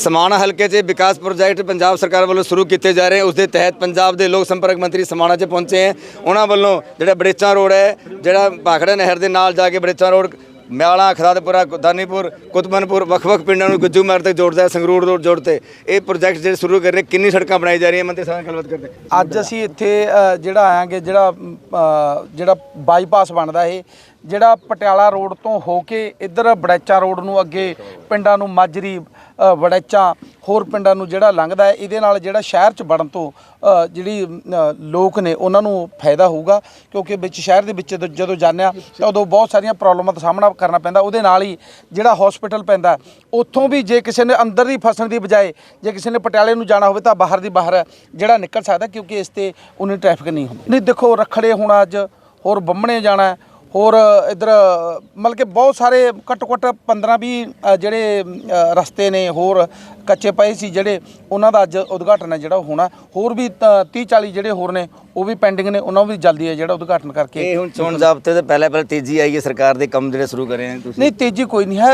ਸਮਾਣਾ ਹਲਕੇ 'ਚ ਵਿਕਾਸ ਪ੍ਰੋਜੈਕਟ ਪੰਜਾਬ ਸਰਕਾਰ ਵੱਲੋਂ ਸ਼ੁਰੂ ਕੀਤੇ ਜਾ ਰਹੇ ਉਸ ਦੇ ਤਹਿਤ ਪੰਜਾਬ ਦੇ ਲੋਕ ਸੰਪਰਕ ਮੰਤਰੀ ਸਮਾਣਾ 'ਚ ਪਹੁੰਚੇ ਹੈ। ਉਹਨਾਂ ਵੱਲੋਂ ਜਿਹੜਾ ਬੜੇਚਾ ਰੋਡ ਹੈ ਜਿਹੜਾ ਭਾਖੜਾ ਨਹਿਰ ਦੇ ਨਾਲ ਜਾ ਕੇ ਬੜੇਚਾ ਰੋਡ ਮਿਆਲਾ ਖਰਾਦਪੁਰਾ ਦਾਨੀਪੁਰ ਕੁਤਬਨਪੁਰ ਵੱਖ-ਵੱਖ ਪਿੰਡਾਂ ਨੂੰ ਗੁੱਜੂ ਮਾਰ ਤੱਕ ਜੋੜਦਾ ਹੈ ਸੰਗਰੂਰ ਰੋਡ ਜੋੜਤੇ ਇਹ ਪ੍ਰੋਜੈਕਟ ਜਿਹੜੇ ਸ਼ੁਰੂ ਕਰ ਰਹੇ ਕਿੰਨੀ ਸੜਕਾਂ ਬਣਾਈ ਜਾ ਰਹੀਆਂ ਮੰਤਰੀ ਸਾਹਿਬ ਨਾਲ ਗੱਲਬਾਤ ਕਰਦੇ ਅੱਜ ਅਸੀਂ ਇੱਥੇ ਅ, ਜਿਹੜਾ ਆਇਆਂਗੇ ਜਿਹੜਾ ਜਿਹੜਾ ਬਾਈਪਾਸ ਬਣਦਾ ਇਹ ਜਿਹੜਾ ਪਟਿਆਲਾ ਰੋਡ ਤੋਂ ਹੋ ਕੇ ਇੱਧਰ ਬੜੈਚਾ ਰੋਡ ਨੂੰ ਅੱਗੇ ਪਿੰਡਾਂ ਨੂੰ ਮਾਜਰੀ ਅ, ਬੜੈਚਾ ਹੋਰ ਪਿੰਡਾਂ ਨੂੰ ਜਿਹੜਾ ਲੰਘਦਾ ਹੈ ਇਹਦੇ ਨਾਲ ਜਿਹੜਾ ਸ਼ਹਿਰ ਚ ਵੜਨ ਤੋਂ ਜਿਹੜੀ ਲੋਕ ਨੇ ਉਹਨਾਂ ਨੂੰ ਫਾਇਦਾ ਹੋਊਗਾ ਕਿਉਂਕਿ ਵਿੱਚ ਸ਼ਹਿਰ ਦੇ ਵਿੱਚ ਜਦੋਂ- ਜਾਂਦੇ ਆ ਤਾਂ ਉਦੋਂ ਬਹੁਤ ਸਾਰੀਆਂ ਪ੍ਰੋਬਲਮਾਂ ਦਾ ਸਾਹਮਣਾ ਕਰਨਾ ਪੈਂਦਾ ਉਹਦੇ ਨਾਲ ਹੀ ਜਿਹੜਾ ਹਸਪੀਟਲ ਪੈਂਦਾ ਉੱਥੋਂ ਵੀ ਜੇ ਕਿਸੇ ਨੇ ਅੰਦਰ ਦੀ ਫਸਣ ਦੀ ਬਜਾਏ ਜੇ ਕਿਸੇ ਨੇ ਪਟਿਆਲੇ ਨੂੰ ਜਾਣਾ ਹੋਵੇ ਤਾਂ ਬਾਹਰ ਦੀ ਬਾਹਰ ਜਿਹੜਾ ਨਿਕਲ ਸਕਦਾ ਕਿਉਂਕਿ ਇਸ ਤੇ ਉਨੀ ਟ੍ਰੈਫਿਕ ਨਹੀਂ ਹੁੰਦੀ। ਨਹੀਂ ਦੇਖੋ ਰਖੜੇ ਹੋਣਾ ਅੱਜ ਹੋਰ ਬੰਮਣੇ ਜਾਣਾ ਹੋਰ ਇਧਰ ਮਤਲਬ ਕਿ ਬਹੁਤ ਸਾਰੇ ਘੱਟੋ ਘੱਟ 15 20 ਜਿਹੜੇ ਰਸਤੇ ਨੇ ਹੋਰ ਕੱਚੇ ਪਏ ਸੀ ਜਿਹੜੇ ਉਹਨਾਂ ਦਾ ਅੱਜ ਉਦਘਾਟਨ ਹੈ ਜਿਹੜਾ ਹੋਣਾ। ਹੋਰ ਵੀ 30 40 ਜਿਹੜੇ ਹੋਰ ਨੇ ਉਹ ਵੀ ਪੈਂਡਿੰਗ ਨੇ ਉਹਨਾਂ ਨੂੰ ਵੀ ਜਲਦੀ ਹੈ ਜਿਹੜਾ ਉਦਘਾਟਨ ਕਰਕੇ। ਇਹ ਹੁਣ ਚੋਣ ਜ਼ਾਬਤੇ ਤੇ ਪਹਿਲੇ ਪਹਿਲੇ ਤੇਜ਼ੀ ਆਈ ਹੈ ਸਰਕਾਰ ਦੇ ਕੰਮ ਜਿਹੜੇ ਸ਼ੁਰੂ ਕਰੇ ਨੇ ਤੁਸੀਂ। ਨਹੀਂ ਤੇਜ਼ੀ ਕੋਈ ਨਹੀਂ ਹੈ।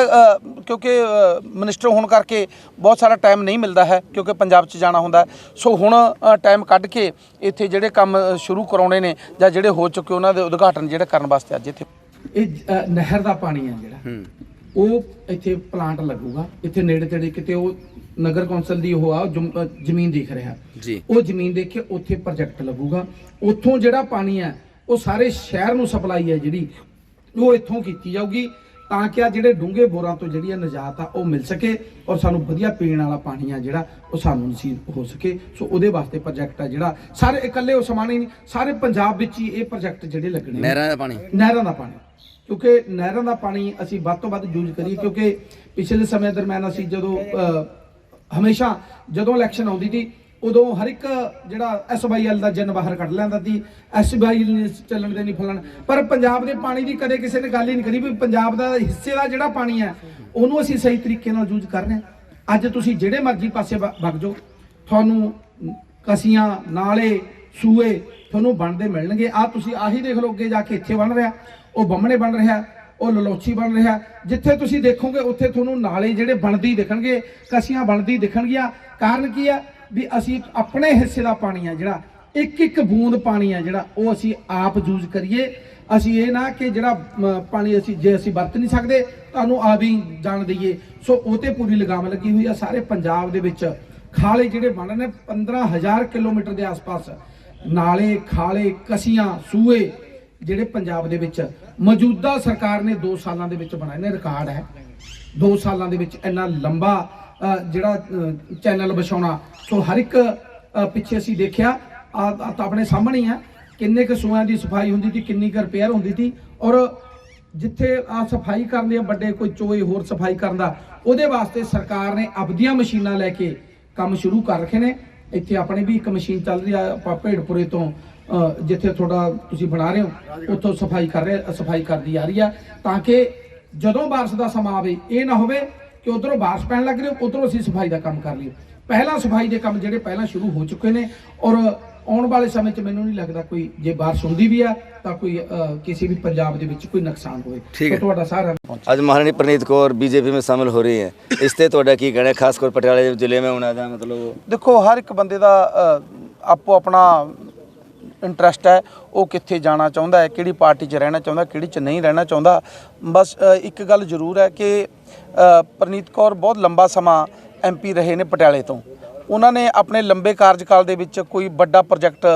ਕਿਉਂਕਿ ਮਿਨਿਸਟਰ ਹੋਣ ਕਰਕੇ ਬਹੁਤ ਸਾਰਾ ਟਾਈਮ ਨਹੀਂ ਮਿਲਦਾ ਹੈ ਕਿਉਂਕਿ ਪੰਜਾਬ 'ਚ ਜਾਣਾ ਹੁੰਦਾ। ਸੋ ਹੁਣ ਟਾਈਮ ਕੱਢ ਕੇ ਇੱਥੇ ਜਿਹੜੇ ਕੰਮ ਸ਼ੁਰੂ ਕਰਾਉਣੇ ਨੇ ਜਾਂ ਜਿਹੜੇ ਹੋ ਚੁੱਕੇ ਉਹਨਾਂ ਦੇ ਉਦਘਾਟਨ ਜਿਹੜੇ ਕਰਨ ਵਾਸਤੇ ਅੱਜ ਇੱਥੇ। ਇਹ ਨਹਿਰ ਦਾ ਪਾਣੀ ਹੈ ਜਿਹੜਾ। ਉਹ ਇੱਥੇ ਪਲਾਂਟ ਲੱਗੂਗਾ। ਇੱਥੇ ਨੇੜੇ ਤੇੜੇ ਕਿਤੇ ਉਹ ਨਗਰ ਕੌਂਸਲ ਦੀ ਉਹ ਆ ਜਮ- ਅ, ਜ਼ਮੀਨ ਦੇਖ ਰਿਹਾ। ਜੀ। ਉਹ ਜ਼ਮੀਨ ਦੇਖ ਕੇ ਉੱਥੇ ਪ੍ਰੋਜੈਕਟ ਲੱਗੂਗਾ। ਉੱਥੋਂ ਜਿਹੜਾ ਪਾਣੀ ਹੈ ਉਹ ਸਾਰੇ ਸ਼ਹਿਰ ਨੂੰ ਸਪਲਾਈ ਹੈ ਜਿਹੜੀ ਉਹ ਇੱਥੋਂ ਕੀਤੀ ਜਾਊਗੀ ਤਾਂ ਕਿ ਆ ਜਿਹੜੇ ਡੂੰਘੇ ਬੋਰਾਂ ਤੋਂ ਜਿਹੜੀ ਆ ਨਜਾਤ ਆ ਉਹ ਮਿਲ ਸਕੇ ਔਰ ਸਾਨੂੰ ਵਧੀਆ ਪੀਣ ਵਾਲਾ ਪਾਣੀ ਆ ਜਿਹੜਾ ਉਹ ਸਾਨੂੰ ਨਸੀਬ ਹੋ ਸਕੇ। ਸੋ ਉਹਦੇ ਵਾਸਤੇ ਪ੍ਰੋਜੈਕਟ ਆ ਜਿਹੜਾ ਸਾਰੇ ਇਕੱਲੇ ਉਹ ਸਮਾਨ ਹੀ ਨਹੀਂ ਸਾਰੇ ਪੰਜਾਬ ਵਿੱਚ ਹੀ ਇਹ ਪ੍ਰੋਜੈਕਟ ਜਿਹੜੇ ਲੱਗਣੇ ਨੇ। ਨਹਿਰਾਂ ਦਾ ਪਾਣੀ? ਨਹਿਰਾਂ ਦਾ ਪਾਣੀ। ਕਿਉਂਕਿ ਨਹਿਰਾਂ ਦਾ ਪਾਣੀ ਅਸੀਂ ਵੱਧ ਤੋਂ ਵੱਧ ਯੂਜ਼ ਕਰੀਏ ਕਿਉਂਕਿ ਪਿਛਲੇ ਸਮੇਂ ਦਰਮਿਆਨ ਅਸੀਂ ਜਦੋਂ ਅਹ, ਹਮੇਸ਼ਾ ਜਦੋਂ ਇਲੈਕਸ਼ਨ ਆਉਂਦੀ ਸੀ, ਉਦੋਂ ਹਰ ਇੱਕ ਜਿਹੜਾ ਐਸਵਾਈਐਲ ਦਾ ਜਿੰਨ ਬਾਹਰ ਕੱਢ ਲੈਂਦਾ ਸੀ ਐਸਵਾਈਐਲ ਨੇ ਚੱਲਣ ਦੇ ਨਹੀਂ ਫੁੱਲਣ। ਪਰ ਪੰਜਾਬ ਦੇ ਪਾਣੀ ਦੀ ਕਦੇ ਕਿਸੇ ਨੇ ਗੱਲ ਹੀ ਨਹੀਂ ਕਰੀ ਵੀ ਪੰਜਾਬ ਦਾ ਹਿੱਸੇ ਦਾ ਜਿਹੜਾ ਪਾਣੀ ਹੈ, ਉਹਨੂੰ ਅਸੀਂ ਸਹੀ ਤਰੀਕੇ ਨਾਲ ਯੂਜ਼ ਕਰ ਰਹੇ ਹਾਂ। ਅੱਜ ਤੁਸੀਂ ਜਿਹੜੇ ਮਰਜ਼ੀ ਪਾਸੇ ਵ- ਵਗ ਜਾਓ, ਤੁਹਾਨੂੰ ਕਸੀਆਂ, ਨਾਲੇ, ਸੂਏ ਤੁਹਾਨੂੰ ਬਣਦੇ ਮਿਲਣਗੇ। ਆ ਤੁਸੀਂ ਆਹੀ ਦੇਖ ਲਓ, ਅੱਗੇ ਜਾ ਕੇ ਇੱਥੇ ਬਣ ਰਿਹਾ, ਉਹ ਬੰਮਣੇ ਬਣ ਰਿਹਾ। ਉਹ ਲਲੋਚੀ ਬਣ ਰਿਹਾ। ਜਿੱਥੇ ਤੁਸੀਂ ਦੇਖੋਗੇ, ਉੱਥੇ ਤੁਹਾਨੂੰ ਨਾਲੇ ਜਿਹੜੇ ਬਣਦੀ ਦਿਖਣਗੇ, ਕਸੀਆਂ ਬਣਦੀ ਦਿਖਣਗੀਆਂ। ਕਾਰਨ ਕੀ ਆ? ਵੀ ਅਸੀਂ ਆਪਣੇ ਹਿੱਸੇ ਦਾ ਪਾਣੀ ਆ ਜਿਹੜਾ ਇੱਕ ਇੱਕ ਬੂੰਦ ਪਾਣੀ ਆ ਜਿਹੜਾ, ਉਹ ਅਸੀਂ ਆਪ ਯੂਜ਼ ਕਰੀਏ। ਅਸੀਂ ਇਹ ਨਾ ਕਿ ਜਿਹੜਾ ਪਾਣੀ ਅਸੀਂ, ਜੇ ਅਸੀਂ ਵਰਤ ਨਹੀਂ ਸਕਦੇ, ਤੁਹਾਨੂੰ ਆਪ ਹੀ ਜਾਣ ਦਈਏ। ਸੋ ਉਹ ਤੇ ਪੂਰੀ ਲਗਾਮ ਲੱਗੀ ਹੋਈ ਆ। ਸਾਰੇ ਪੰਜਾਬ ਦੇ ਵਿੱਚ ਖਾਲੇ ਜਿਹੜੇ ਬਣ ਰਹੇ ਨੇ 15000 ਕਿਲੋਮੀਟਰ ਦੇ ਆਸ-ਪਾਸ, ਨਾਲੇ, ਖਾਲੇ, ਕਸੀਆਂ, ਸੂਏ, ਜਿਹੜੇ ਪੰਜਾਬ ਦੇ ਵਿੱਚ ਮੌਜੂਦਾ ਸਰਕਾਰ ਨੇ 2 ਸਾਲਾਂ ਦੇ ਵਿੱਚ ਬਣਾਏ ਨੇ ਰਿਕਾਰਡ ਹੈ। 2 ਸਾਲਾਂ ਦੇ ਵਿੱਚ ਇੰਨਾ ਲੰਬਾ ਜਿਹੜਾ ਚੈਨਲ ਵਿਛਾਉਣਾ। ਸੋ ਹਰ ਇੱਕ ਪਿੱਛੇ ਅਸੀਂ ਦੇਖਿਆ, ਆ ਤਾਂ ਆਪਣੇ ਸਾਹਮਣੇ ਆ ਕਿੰਨੇ ਕੁ ਸੂਆਂ ਦੀ ਸਫ਼ਾਈ ਹੁੰਦੀ ਸੀ, ਕਿੰਨੀ ਕੁ ਰਿਪੇਅਰ ਹੁੰਦੀ ਸੀ। ਔਰ ਜਿੱਥੇ ਆ ਸਫ਼ਾਈ ਕਰਨ ਦੇ ਵੱਡੇ ਕੋਈ ਚੋਏ ਹੋਰ ਸਫ਼ਾਈ ਕਰਨ ਦਾ, ਉਹਦੇ ਵਾਸਤੇ ਸਰਕਾਰ ਨੇ ਆਪਦੀਆਂ ਮਸ਼ੀਨਾਂ ਲੈ ਕੇ ਕੰਮ ਸ਼ੁਰੂ ਕਰ ਰੱਖੇ ਨੇ। ਇੱਥੇ ਆਪਣੇ ਵੀ ਇੱਕ ਮਸ਼ੀਨ ਚੱਲ ਰਹੀ ਆ, ਆਪਾਂ ਭੇੜਪੁਰੇ ਤੋਂ ਜਿੱਥੇ ਤੁਹਾਡਾ ਤੁਸੀਂ ਬਣਾ ਰਹੇ ਹੋ ਉੱਥੋਂ ਸਫ਼ਾਈ ਕਰ ਰਹੇ ਸਫ਼ਾਈ ਕਰਦੀ ਆ ਰਹੀ ਆ ਤਾਂ ਕਿ ਜਦੋਂ ਬਾਰਿਸ਼ ਦਾ ਸਮਾਂ ਆਵੇ ਇਹ ਨਾ ਹੋਵੇ ਕਿ ਉਧਰੋਂ ਬਾਰਿਸ਼ ਪੈਣ ਲੱਗ ਰਹੀ ਉਧਰੋਂ ਅਸੀਂ ਸਫ਼ਾਈ ਦਾ ਕੰਮ ਕਰ ਲਈਏ। ਪਹਿਲਾਂ ਸਫ਼ਾਈ ਦੇ ਕੰਮ ਜਿਹੜੇ ਪਹਿਲਾਂ ਸ਼ੁਰੂ ਹੋ ਚੁੱਕੇ ਨੇ ਔਰ ਆਉਣ ਵਾਲੇ ਸਮੇਂ 'ਚ ਮੈਨੂੰ ਨਹੀਂ ਲੱਗਦਾ ਕੋਈ ਜੇ ਬਾਰਿਸ਼ ਹੁੰਦੀ ਵੀ ਆ ਤਾਂ ਕੋਈ ਕਿਸੇ ਵੀ ਪੰਜਾਬ ਦੇ ਵਿੱਚ ਕੋਈ ਨੁਕਸਾਨ ਹੋਵੇ। ਤਾਂ ਤੁਹਾਡਾ ਸਾਰਾ ਅੱਜ ਮਹਾਰਾਣੀ ਪ੍ਰਨੀਤ ਕੌਰ ਬੀਜੇਪੀ ਵਿੱਚ ਸ਼ਾਮਲ ਹੋ ਰਹੀ ਹੈ। ਇਸ ਤੇ ਤੁਹਾਡਾ ਕੀ ਕਹਿਣਾ ਖਾਸ ਕਰ ਪਟਿਆਲੇ ਜ਼ਿਲ੍ਹੇ ਵਿੱਚ ਉਹਨਾਂ ਦਾ ਮਤਲਬ ਦੇਖੋ ਹਰ ਇੱਕ ਬੰਦੇ ਦਾ ਆਪੋ ਆਪਣਾ ਇੰਟਰਸਟ ਹੈ ਉਹ ਕਿੱਥੇ ਜਾਣਾ ਚਾਹੁੰਦਾ ਹੈ ਕਿਹੜੀ ਪਾਰਟੀ 'ਚ ਰਹਿਣਾ ਚਾਹੁੰਦਾ ਕਿਹੜੀ 'ਚ ਨਹੀਂ ਰਹਿਣਾ ਚਾਹੁੰਦਾ। ਬਸ ਇੱਕ ਗੱਲ ਜ਼ਰੂਰ ਹੈ ਕਿ ਅ, ਪ੍ਰਨੀਤ ਕੌਰ ਬਹੁਤ ਲੰਬਾ ਸਮਾਂ ਐਮਪੀ ਰਹੇ ਨੇ ਪਟਿਆਲੇ ਤੋਂ। ਉਹਨਾਂ ਨੇ ਆਪਣੇ ਲੰਬੇ ਕਾਰਜਕਾਲ ਦੇ ਵਿੱਚ ਕੋਈ ਵੱਡਾ ਪ੍ਰੋਜੈਕਟ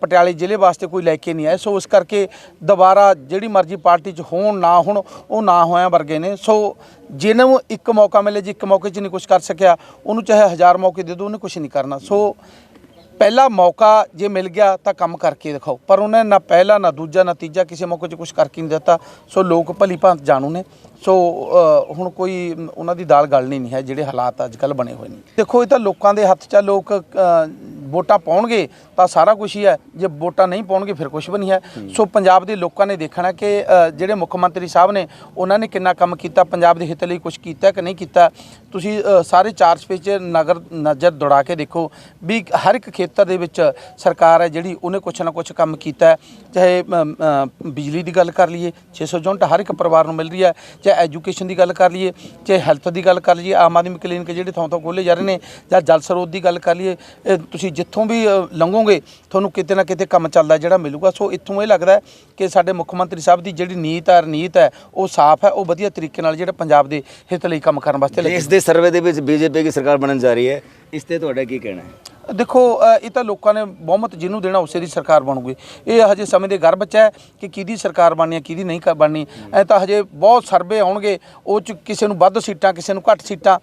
ਪਟਿਆਲੇ ਜ਼ਿਲ੍ਹੇ ਵਾਸਤੇ ਕੋਈ ਲੈ ਕੇ ਨਹੀਂ ਆਏ। ਸੋ ਇਸ ਕਰਕੇ ਦੁਬਾਰਾ ਜਿਹੜੀ ਮਰਜ਼ੀ ਪਾਰਟੀ 'ਚ ਹੋਣ ਨਾ ਹੋਣ ਉਹ ਨਾ ਹੋਇਆ ਵਰਗੇ ਨੇ। ਸੋ ਜਿਹਨੂੰ ਇੱਕ ਮੌਕਾ ਮਿਲੇ ਜੇ ਇੱਕ ਮੌਕੇ 'ਚ ਨਹੀਂ ਕੁਝ ਕਰ ਸਕਿਆ ਉਹਨੂੰ ਚਾਹੇ ਹਜ਼ਾਰ ਮੌਕੇ ਦੇ ਦਿਓ ਉਹਨੇ ਕੁਝ ਨਹੀਂ ਕਰਨਾ। ਸੋ ਪਹਿਲਾ ਮੌਕਾ ਜੇ ਮਿਲ ਗਿਆ ਤਾਂ ਕੰਮ ਕਰਕੇ ਦਿਖਾਓ। ਪਰ ਉਹਨਾਂ ਨੇ ਨਾ ਪਹਿਲਾ, ਨਾ ਦੂਜਾ, ਨਾ ਤੀਜਾ ਕਿਸੇ ਮੌਕੇ 'ਚ ਕੁਝ ਕਰਕੇ ਨਹੀਂ ਦਿੱਤਾ। ਸੋ ਲੋਕ ਭਲੀ ਭਾਂਤ ਜਾਣੂ ਨੇ। ਸੋ ਹੁਣ ਕੋਈ ਉਹਨਾਂ ਦੀ ਦਾਲ ਗੱਲ ਨਹੀਂ ਹੈ, ਜਿਹੜੇ ਹਾਲਾਤ ਅੱਜ ਕੱਲ ਬਣੇ ਹੋਏ ਨੇ। ਦੇਖੋ, ਇਹ ਤਾਂ ਲੋਕਾਂ ਦੇ ਹੱਥ 'ਚ ਲੋਕ ਵੋਟਾਂ ਪਾਉਣਗੇ ਤਾਂ ਸਾਰਾ ਕੁਝ ਹੀ ਹੈ। ਜੇ ਵੋਟਾਂ ਨਹੀਂ ਪਾਉਣਗੇ ਫਿਰ ਕੁਝ ਵੀ ਨਹੀਂ ਹੈ। ਸੋ ਪੰਜਾਬ ਦੇ ਲੋਕਾਂ ਨੇ ਦੇਖਣਾ ਕਿ ਜਿਹੜੇ ਮੁੱਖ ਮੰਤਰੀ ਸਾਹਿਬ ਨੇ ਉਹਨਾਂ ਨੇ ਕਿੰਨਾ ਕੰਮ ਕੀਤਾ ਪੰਜਾਬ ਦੇ ਹਿੱਤ ਲਈ ਕੁਝ ਕੀਤਾ ਕਿ ਨਹੀਂ ਕੀਤਾ? ਤੁਸੀਂ ਸਾਰੇ ਚਾਰ ਸਪੇਸ 'ਚ ਨਗਰ ਨਜ਼ਰ ਦੌੜਾ ਕੇ ਦੇਖੋ ਵੀ ਹਰ ਇੱਕ ਖੇਤਰ ਦੇ ਵਿੱਚ ਸਰਕਾਰ ਹੈ ਜਿਹੜੀ ਉਹਨੇ ਕੁਛ ਨਾ ਕੁਛ ਕੰਮ ਕੀਤਾ। ਚਾਹੇ ਬਿਜਲੀ ਦੀ ਗੱਲ ਕਰ ਲਈਏ 600 ਯੂਨਿਟ ਹਰ ਇੱਕ ਪਰਿਵਾਰ ਨੂੰ ਮਿਲ ਰਹੀ ਹੈ। ਚਾਹੇ ਐਜੂਕੇਸ਼ਨ ਦੀ ਗੱਲ ਕਰ ਲਈਏ ਚਾਹੇ ਹੈਲਥ ਦੀ ਗੱਲ ਕਰ ਲਈਏ ਆਮ ਆਦਮੀ ਕਲੀਨਿਕ ਜਿਹੜੇ ਥਾਂ ਥਾਂ ਖੋਲ੍ਹੇ ਜਾ ਰਹੇ ਨੇ ਜਾਂ ਜਲ ਸਰੋਤ ਦੀ ਗੱਲ ਕਰ ਲਈਏ ਤੁਸੀਂ ਜਿੱਥੋਂ ਵੀ ਲੰਘੋਗੇ ਤੁਹਾਨੂੰ ਕਿਤੇ ਨਾ ਕਿਤੇ ਕੰਮ ਚੱਲਦਾ ਜਿਹੜਾ ਮਿਲੂਗਾ। ਸੋ ਇੱਥੋਂ ਇਹ ਲੱਗਦਾ ਕਿ ਸਾਡੇ ਮੁੱਖ ਮੰਤਰੀ ਸਾਹਿਬ ਦੀ ਜਿਹੜੀ ਨੀਤ ਹੈ ਰਨੀਤ ਹੈ ਉਹ ਸਾਫ਼ ਹੈ ਉਹ ਵਧੀਆ ਤਰੀਕੇ ਨਾਲ ਜਿਹੜਾ ਪੰਜਾਬ ਦੇ ਹਿੱਤ ਲਈ ਕੰਮ ਕਰਨ ਵਾਸਤੇ ਲੱਗੇ ਦੇਸ਼ ਦੇ ਸਰਵੇ ਦੇ ਵਿੱਚ ਬੀਜੇਪੀ ਦੀ ਸਰਕਾਰ ਬਣਨ ਜਾ ਰਹੀ ਹੈ। ਇਸ ਤੇ ਤੁਹਾਡਾ ਕੀ ਕਹਿਣਾ ਹੈ? ਦੇਖੋ ਇਹ ਤਾਂ ਲੋਕਾਂ ਨੇ ਬਹੁਮਤ ਜਿਹਨੂੰ ਦੇਣਾ ਉਸੇ ਦੀ ਸਰਕਾਰ ਬਣੂਗੀ। ਇਹ ਹਜੇ ਸਮੇਂ ਦੇ ਗਰਭ 'ਚ ਹੈ ਕਿ ਕਿਹਦੀ ਸਰਕਾਰ ਬਣਨੀ ਹੈ ਕਿਹਦੀ ਨਹੀਂ ਬਣਨੀ। ਐ ਤਾਂ ਹਜੇ ਬਹੁਤ ਸਰਵੇ ਆਉਣਗੇ ਉਹ 'ਚ ਕਿਸੇ ਨੂੰ ਵੱਧ ਸੀਟਾਂ ਕਿਸੇ ਨੂੰ ਘੱਟ ਸੀਟਾਂ।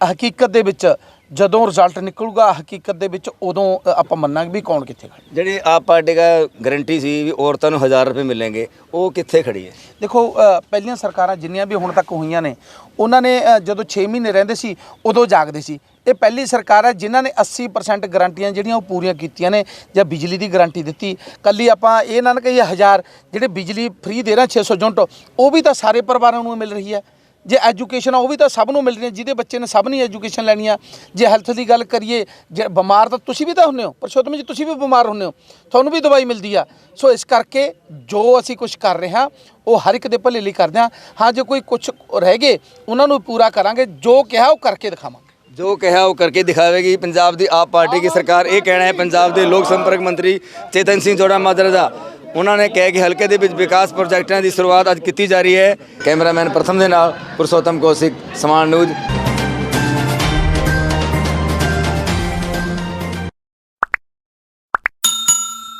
ਹਕੀਕਤ ਦੇ ਵਿੱਚ ਜਦੋਂ ਰਿਜ਼ਲਟ ਨਿਕਲੂਗਾ ਹਕੀਕਤ ਦੇ ਵਿੱਚ ਉਦੋਂ ਆਪਾਂ ਮੰਨਾਂਗੇ ਵੀ ਕੌਣ ਕਿੱਥੇ ਖੜਾ ਜਿਹੜੀ ਆਪ ਪਾਰਟੀ ਦਾ ਗਾਰੰਟੀ ਸੀ ਵੀ ਔਰਤਾਂ ਨੂੰ 1000 ਰੁਪਏ ਮਿਲਣਗੇ ਉਹ ਕਿੱਥੇ ਖੜੀ ਹੈ? ਦੇਖੋ ਪਹਿਲੀਆਂ ਸਰਕਾਰਾਂ ਜਿੰਨੀਆਂ ਵੀ ਹੁਣ ਤੱਕ ਹੋਈਆਂ ਨੇ ਉਹਨਾਂ ਨੇ ਜਦੋਂ 6 ਮਹੀਨੇ ਰਹਿੰਦੇ ਸੀ ਉਦੋਂ ਜਾਗਦੇ ਸੀ। ਇਹ ਪਹਿਲੀ ਸਰਕਾਰ ਹੈ ਜਿਨ੍ਹਾਂ ਨੇ 80% ਗਾਰੰਟੀਆਂ ਜਿਹੜੀਆਂ ਉਹ ਪੂਰੀਆਂ ਕੀਤੀਆਂ ਨੇ ਜਾਂ ਬਿਜਲੀ ਦੀ ਗਾਰੰਟੀ ਦਿੱਤੀ। ਕੱਲੀ ਆਪਾਂ ਇਹ ਨਾ ਕਹੀਏ ਹਜ਼ਾਰ ਜਿਹੜੇ ਬਿਜਲੀ ਫ੍ਰੀ ਦੇ ਰਹੇ 600 ਯੂਨਿਟ ਉਹ ਵੀ ਤਾਂ ਸਾਰੇ ਪਰਿਵਾਰਾਂ ਨੂੰ ਮਿਲ ਰਹੀ ਹੈ। ਜੇ ਐਜੂਕੇਸ਼ਨ ਆ, ਉਹ ਵੀ ਤਾਂ ਸਭ ਨੂੰ ਮਿਲ ਰਹੀ ਹੈ, ਜਿਹਦੇ ਬੱਚੇ ਨੇ ਸਭ ਨੇ ਐਜੂਕੇਸ਼ਨ ਲੈਣੀ ਆ। ਜੇ ਹੈਲਥ ਦੀ ਗੱਲ ਕਰੀਏ, ਜੇ ਬਿਮਾਰ ਤਾਂ ਤੁਸੀਂ ਵੀ ਤਾਂ ਹੁੰਦੇ ਹੋ, ਪਰਸ਼ੋਤਮ ਜੀ, ਤੁਸੀਂ ਵੀ ਬਿਮਾਰ ਹੁੰਦੇ ਹੋ, ਤੁਹਾਨੂੰ ਵੀ ਦਵਾਈ ਮਿਲਦੀ ਆ। ਸੋ ਇਸ ਕਰਕੇ ਜੋ ਅਸੀਂ ਕੁਝ ਕਰ ਰਹੇ ਹਾਂ, ਉਹ ਹਰ ਇੱਕ ਦੇ ਭਲੇ ਲਈ ਕਰਦੇ ਹਾਂ। ਹਾਂ, ਜੇ ਕੋਈ ਕੁਝ ਰਹਿ ਗਏ, ਉਹਨਾਂ ਨੂੰ ਪੂਰਾ ਕਰਾਂਗੇ, ਜੋ ਕਿਹਾ ਉਹ ਕਰਕੇ ਦਿਖਾਵਾਂਗੇ। ਜੋ ਕਿਹਾ ਉਹ ਕਰਕੇ ਦਿਖਾਵੇਗੀ। ਪੰਜਾਬ ਦੀ ਆਪ ਪਾਰਟੀ ਦੀ ਸਰਕਾਰ ਇਹ ਕਹਿਣਾ ਹੈ, ਪੰਜਾਬ ਦੇ ਲੋਕ ਸੰਪਰਕ ਮੰਤਰੀ ਚੇਤਨ ਸਿੰਘ ਜੋੜਾ ਮਾਜਰਾ ਦਾ ਉਹਨਾਂ ਨੇ ਕਿਹਾ ਕਿ ਹਲਕੇ ਦੇ ਵਿੱਚ ਵਿਕਾਸ ਪ੍ਰੋਜੈਕਟਾਂ ਦੀ ਸ਼ੁਰੂਆਤ ਅੱਜ ਕੀਤੀ ਜਾ ਰਹੀ ਹੈ। ਕੈਮਰਾਮੈਨ ਪ੍ਰਥਮ ਦੇ ਨਾਲ ਪੁਰਸ਼ੋਤਮ ਕੌਸ਼ਿਕ, ਸਮਾਨ ਨਿਊਜ਼